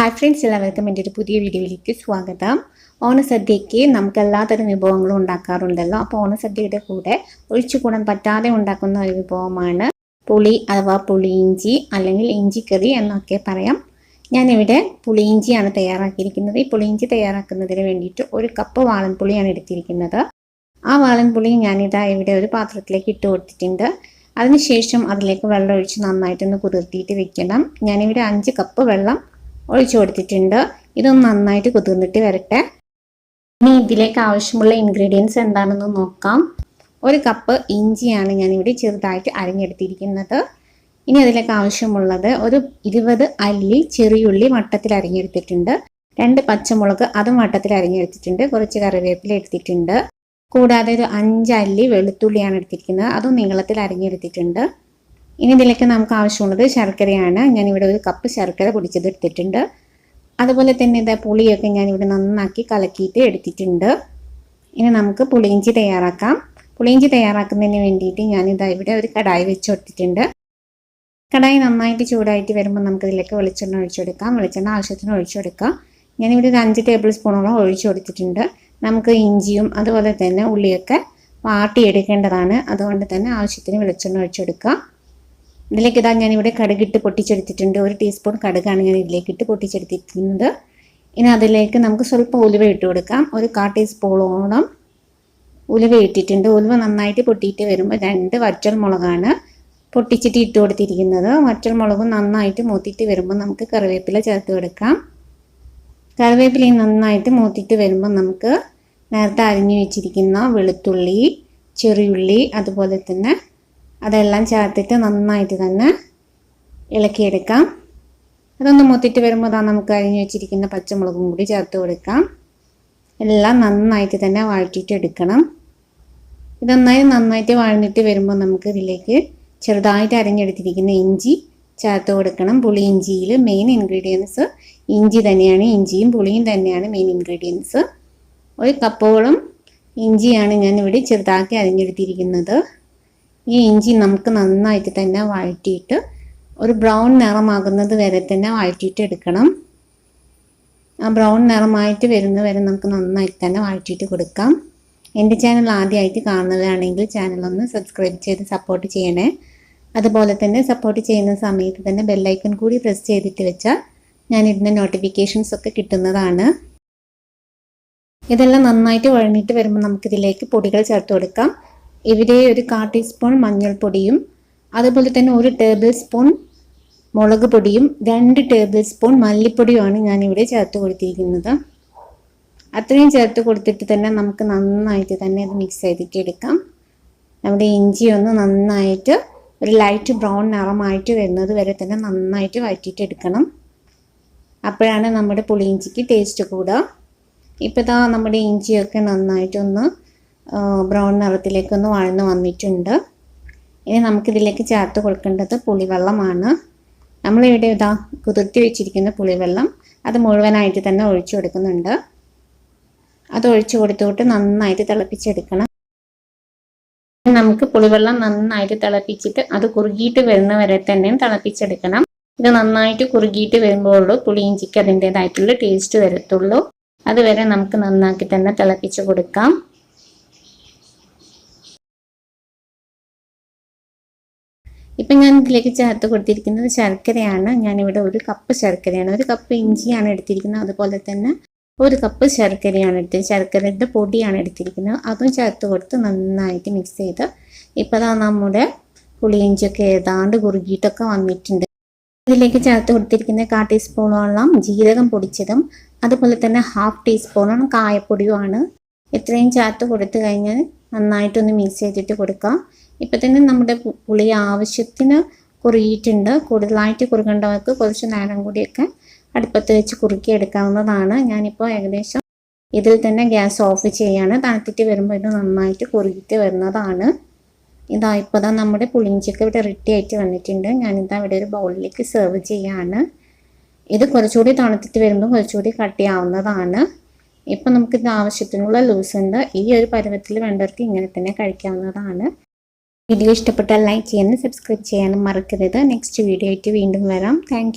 Hi friends എല്ലാവർക്കും എന്റെ ഒരു പുതിയ വീഡിയോയിലേക്ക് സ്വാഗതം. ഓണസദ്യയ്ക്ക് നമുക്ക് എല്ലാത്തരം വിഭവങ്ങളും ഉണ്ടാക്കാറുണ്ടല്ലോ. അപ്പോൾ ഓണസദ്യയുടെ കൂടെ ഒഴിച്ചുകൂടാൻ പറ്റാതെ ഉണ്ടാക്കുന്ന ഒരു വിഭവമാണ് പുളി അഥവാ പുളിയിഞ്ചി അല്ലെങ്കിൽ ഇഞ്ചിക്കറി എന്നൊക്കെ പറയാം. ഞാനിവിടെ പുളിയിഞ്ചിയാണ് തയ്യാറാക്കിയിരിക്കുന്നത്. ഈ പുളിയിഞ്ചി തയ്യാറാക്കുന്നതിന് വേണ്ടിയിട്ട് ഒരു കപ്പ് വാളൻപുളിയാണ് എടുത്തിരിക്കുന്നത്. ആ വാളൻപുളി ഞാനിതാ ഇവിടെ ഒരു പാത്രത്തിലേക്ക് ഇട്ട് കൊടുത്തിട്ടുണ്ട്. അതിനുശേഷം അതിലേക്ക് വെള്ളം ഒഴിച്ച് നന്നായിട്ടൊന്ന് കുതിർത്തിയിട്ട് വെക്കണം. ഞാനിവിടെ അഞ്ച് കപ്പ് വെള്ളം ഒഴിച്ചു കൊടുത്തിട്ടുണ്ട്. ഇതൊന്ന് നന്നായിട്ട് കുതിർന്നിട്ട് വരട്ടെ. ഇനി ഇതിലേക്ക് ആവശ്യമുള്ള ഇൻഗ്രീഡിയൻസ് എന്താണെന്ന് നോക്കാം. ഒരു കപ്പ് ഇഞ്ചിയാണ് ഞാനിവിടെ ചെറുതായിട്ട് അരിഞ്ഞെടുത്തിരിക്കുന്നത്. ഇനി അതിലേക്ക് ആവശ്യമുള്ളത് ഒരു ഇരുപത് അല്ലി ചെറിയുള്ളി വട്ടത്തിൽ അരിഞ്ഞെടുത്തിട്ടുണ്ട്. രണ്ട് പച്ചമുളക് അതും വട്ടത്തിൽ അരിഞ്ഞെടുത്തിട്ടുണ്ട്. കുറച്ച് കറിവേപ്പില എടുത്തിട്ടുണ്ട്. കൂടാതെ ഒരു അഞ്ച് അല്ലി വെളുത്തുള്ളിയാണ് എടുത്തിരിക്കുന്നത്. അതും നീളത്തിൽ അരിഞ്ഞെടുത്തിട്ടുണ്ട്. ഇനി ഇതിലേക്ക് നമുക്ക് ആവശ്യമുള്ളത് ശർക്കരയാണ്. ഞാനിവിടെ ഒരു കപ്പ് ശർക്കര പൊടിച്ചത് എടുത്തിട്ടുണ്ട്. അതുപോലെ തന്നെ ഇതാ പുളിയൊക്കെ ഞാനിവിടെ നന്നാക്കി കലക്കിയിട്ട് എടുത്തിട്ടുണ്ട്. ഇനി നമുക്ക് പുളിയിഞ്ചി തയ്യാറാക്കാം. പുളിയിഞ്ചി തയ്യാറാക്കുന്നതിന് വേണ്ടിയിട്ട് ഞാനിതാ ഇവിടെ ഒരു കടായി വെച്ച് കൊടുത്തിട്ടുണ്ട്. കടായി നന്നായിട്ട് ചൂടായിട്ട് വരുമ്പോൾ നമുക്ക് ഇതിലേക്ക് വെളിച്ചെണ്ണ ഒഴിച്ചെടുക്കാം വെളിച്ചെണ്ണ ആവശ്യത്തിന് ഒഴിച്ചെടുക്കാം ഞാനിവിടെ ഒരു അഞ്ച് ടേബിൾ സ്പൂണോളം ഒഴിച്ചു കൊടുത്തിട്ടുണ്ട്. നമുക്ക് ഇഞ്ചിയും അതുപോലെ തന്നെ ഉള്ളിയൊക്കെ വാട്ടിയെടുക്കേണ്ടതാണ്. അതുകൊണ്ട് തന്നെ ആവശ്യത്തിന് വെളിച്ചെണ്ണ ഒഴിച്ചെടുക്കുക ഇതിലേക്ക് ഇതാ ഞാനിവിടെ കടുകിട്ട് പൊട്ടിച്ചെടുത്തിട്ടുണ്ട്. ഒരു ടീസ്പൂൺ കടുകാണ് ഞാൻ ഇതിലേക്ക് ഇട്ട് പൊട്ടിച്ചെടുത്തിരിക്കുന്നത്. ഇനി അതിലേക്ക് നമുക്ക് സ്വല്പം ഉലുവ ഇട്ട് കൊടുക്കാം. ഒരു കാ ടീസ്പൂണോളം ഉലുവ ഇട്ടിട്ടുണ്ട്. ഉലുവ നന്നായിട്ട് പൊട്ടിയിട്ട് വരുമ്പോൾ രണ്ട് വറ്റൽ മുളകാണ് പൊട്ടിച്ചിട്ട് ഇട്ട് കൊടുത്തിരിക്കുന്നത്. വറ്റൽ മുളകും നന്നായിട്ട് മൂത്തിട്ട് വരുമ്പോൾ നമുക്ക് കറിവേപ്പില ചേർത്ത് കൊടുക്കാം. കറിവേപ്പിലയും നന്നായിട്ട് മൂത്തിട്ട് വരുമ്പോൾ നമുക്ക് നേരത്തെ അരിഞ്ഞു വെച്ചിരിക്കുന്ന വെളുത്തുള്ളി ചെറിയുള്ളി അതുപോലെ തന്നെ അതെല്ലാം ചേർത്തിട്ട് നന്നായിട്ട് തന്നെ ഇളക്കിയെടുക്കാം. അതൊന്ന് മൂത്തിട്ട് വരുമ്പോൾ അതാ നമുക്ക് അരിഞ്ഞു വെച്ചിരിക്കുന്ന പച്ചമുളകും കൂടി ചേർത്ത് കൊടുക്കാം. എല്ലാം നന്നായിട്ട് തന്നെ വഴറ്റിയിട്ട് എടുക്കണം. ഇതൊന്നായി നന്നായിട്ട് വഴഞ്ഞിട്ട് വരുമ്പോൾ നമുക്ക് ഇതിലേക്ക് ചെറുതായിട്ട് അരിഞ്ഞെടുത്തിരിക്കുന്ന ഇഞ്ചി ചേർത്ത് കൊടുക്കണം. പുളി ഇഞ്ചിയിൽ മെയിൻ ഇൻഗ്രീഡിയൻസ് ഇഞ്ചി തന്നെയാണ്. ഇഞ്ചിയും പുളിയും തന്നെയാണ് മെയിൻ ഇൻഗ്രീഡിയൻസ് ഒരു കപ്പോളം ഇഞ്ചിയാണ് ഞാൻ ഇവിടെ ചെറുതാക്കി അരിഞ്ഞെടുത്തിരിക്കുന്നത്. ഈ ഇഞ്ചി നമുക്ക് നന്നായിട്ട് തന്നെ വഴറ്റിയിട്ട് ഒരു ബ്രൗൺ നിറമാകുന്നത് വരെ തന്നെ വഴറ്റിയിട്ട് എടുക്കണം. ആ ബ്രൗൺ നിറമായിട്ട് വരുന്ന വരെ നമുക്ക് നന്നായിട്ട് തന്നെ വഴറ്റിയിട്ട് കൊടുക്കാം. എന്റെ ചാനൽ ആദ്യമായിട്ട് കാണുന്നതാണെങ്കിൽ ചാനൽ ഒന്ന് സബ്സ്ക്രൈബ് ചെയ്ത് സപ്പോർട്ട് ചെയ്യണേ. അതുപോലെ തന്നെ സപ്പോർട്ട് ചെയ്യുന്ന സമയത്ത് തന്നെ ബെല്ലൈക്കൺ കൂടി പ്രസ് ചെയ്തിട്ട് വെച്ചാൽ ഞാൻ ഇടുന്ന നോട്ടിഫിക്കേഷൻസ് ഒക്കെ കിട്ടുന്നതാണ്. ഇതെല്ലാം നന്നായിട്ട് വഴങ്ങിയിട്ട് വരുമ്പോൾ നമുക്കിതിലേക്ക് പൊടികൾ ചേർത്ത് കൊടുക്കാം. ഇവിടെ ഒരു കാ ടീസ്പൂൺ മഞ്ഞൾപ്പൊടിയും അതുപോലെ തന്നെ ഒരു ടേബിൾ സ്പൂൺ മുളക് പൊടിയും രണ്ട് ടേബിൾ സ്പൂൺ മല്ലിപ്പൊടിയുമാണ് ഞാനിവിടെ ചേർത്ത് കൊടുത്തിരിക്കുന്നത്. അത്രയും ചേർത്ത് കൊടുത്തിട്ട് തന്നെ നമുക്ക് നന്നായിട്ട് തന്നെ ഇത് മിക്സ് ചെയ്തിട്ട് എടുക്കാം. നമ്മുടെ ഇഞ്ചി ഒന്ന് നന്നായിട്ട് ഒരു ലൈറ്റ് ബ്രൗൺ നിറമായിട്ട് വരുന്നത് വരെ തന്നെ നന്നായിട്ട് വഴറ്റിയിട്ട് എടുക്കണം. അപ്പോഴാണ് നമ്മുടെ പുളിയിഞ്ചിക്ക് ടേസ്റ്റ് കൂടുക. ഇപ്പോൾ നമ്മുടെ ഇഞ്ചിയൊക്കെ നന്നായിട്ടൊന്ന് ബ്രൗൺ നിറത്തിലേക്കൊന്ന് വഴന്ന് വന്നിട്ടുണ്ട്. ഇനി നമുക്കിതിലേക്ക് ചേർത്ത് കൊടുക്കേണ്ടത് പുളിവെള്ളമാണ്. നമ്മളിവിടെ ഇതാ കുതിർത്തി വെച്ചിരിക്കുന്ന പുളിവെള്ളം അത് മുഴുവനായിട്ട് തന്നെ ഒഴിച്ചു കൊടുക്കുന്നുണ്ട്. അത് ഒഴിച്ചു കൊടുത്തോട്ട് നന്നായിട്ട് തിളപ്പിച്ചെടുക്കണം. നമുക്ക് പുളിവെള്ളം നന്നായിട്ട് തിളപ്പിച്ചിട്ട് അത് കുറുകിയിട്ട് വരുന്ന വരെ തന്നെ തിളപ്പിച്ചെടുക്കണം. ഇത് നന്നായിട്ട് കുറുകിയിട്ട് വരുമ്പോഴുള്ളൂ പുളിയിഞ്ചിക്ക് അതിന്റെതായിട്ടുള്ള ടേസ്റ്റ് വരത്തുള്ളൂ. അതുവരെ നമുക്ക് നന്നാക്കി തന്നെ തിളപ്പിച്ച് കൊടുക്കാം. ഇപ്പം ഞാൻ ഇതിലേക്ക് ചേർത്ത് കൊടുത്തിരിക്കുന്നത് ശർക്കരയാണ്. ഞാനിവിടെ ഒരു കപ്പ് ശർക്കരയാണ്. ഒരു കപ്പ് ഇഞ്ചിയാണ് എടുത്തിരിക്കുന്നത്. അതുപോലെ തന്നെ ഒരു കപ്പ് ശർക്കരയാണ് എടുത്തത് ശർക്കരയുടെ പൊടിയാണ് എടുത്തിരിക്കുന്നത്. അതും ചേർത്ത് കൊടുത്ത് നന്നായിട്ട് മിക്സ് ചെയ്ത് ഇപ്പോൾ അതാ നമ്മുടെ പുളിയിഞ്ചിയൊക്കെ ഏതാണ്ട് കുറുകിയിട്ടൊക്കെ വന്നിട്ടുണ്ട്. ഇതിലേക്ക് ചേർത്ത് കൊടുത്തിരിക്കുന്ന കാ ടീസ്പൂണോളം ജീരകം പൊടിച്ചതും അതുപോലെ തന്നെ ഹാഫ് ടീസ്പൂണോളം കായപ്പൊടിയുമാണ്. ഇത്രയും ചേർത്ത് കൊടുത്തു കഴിഞ്ഞാൽ നന്നായിട്ടൊന്ന് മിക്സ് ചെയ്തിട്ട് കൊടുക്കാം. ഇപ്പം തന്നെ നമ്മുടെ പുളി ആവശ്യത്തിന് കുറുകിയിട്ടുണ്ട് കൂടുതലായിട്ട് കുറുകേണ്ടവർക്ക് കുറച്ച് നേരം കൂടിയൊക്കെ അടുപ്പത്ത് വെച്ച് കുറുക്കി എടുക്കാവുന്നതാണ്. ഞാനിപ്പോൾ ഏകദേശം ഇതിൽ തന്നെ ഗ്യാസ് ഓഫ് ചെയ്യാണ്. തണുത്തിട്ട് വരുമ്പോൾ ഇത് നന്നായിട്ട് കുറുകിയിട്ട് വരുന്നതാണ്. ഇതാ ഇപ്പോൾ തന്നെ നമ്മുടെ പുളിഞ്ചിക്ക് ഇവിടെ റെഡി ആയിട്ട് വന്നിട്ടുണ്ട്. ഞാനിതാ ഇവിടെ ഒരു ബൗളിലേക്ക് സെർവ് ചെയ്യാണ്. ഇത് കുറച്ചുകൂടി തണുത്തിട്ട് വരുമ്പോൾ കുറച്ചുകൂടി കട്ടിയാവുന്നതാണ് ഇപ്പം നമുക്കിത് ആവശ്യത്തിനുള്ള ലൂസ് ഉണ്ട്. ഈ ഒരു പരുവത്തിൽ വേണ്ടവർക്ക് ഇങ്ങനെ തന്നെ കഴിക്കാവുന്നതാണ്. വീഡിയോ ഇഷ്ടപ്പെട്ടാൽ ലൈക്ക് ചെയ്യാനും സബ്സ്ക്രൈബ് ചെയ്യാനും മറക്കരുത്. നെക്സ്റ്റ് വീഡിയോ ആയിട്ട് വീണ്ടും വരാം. താങ്ക്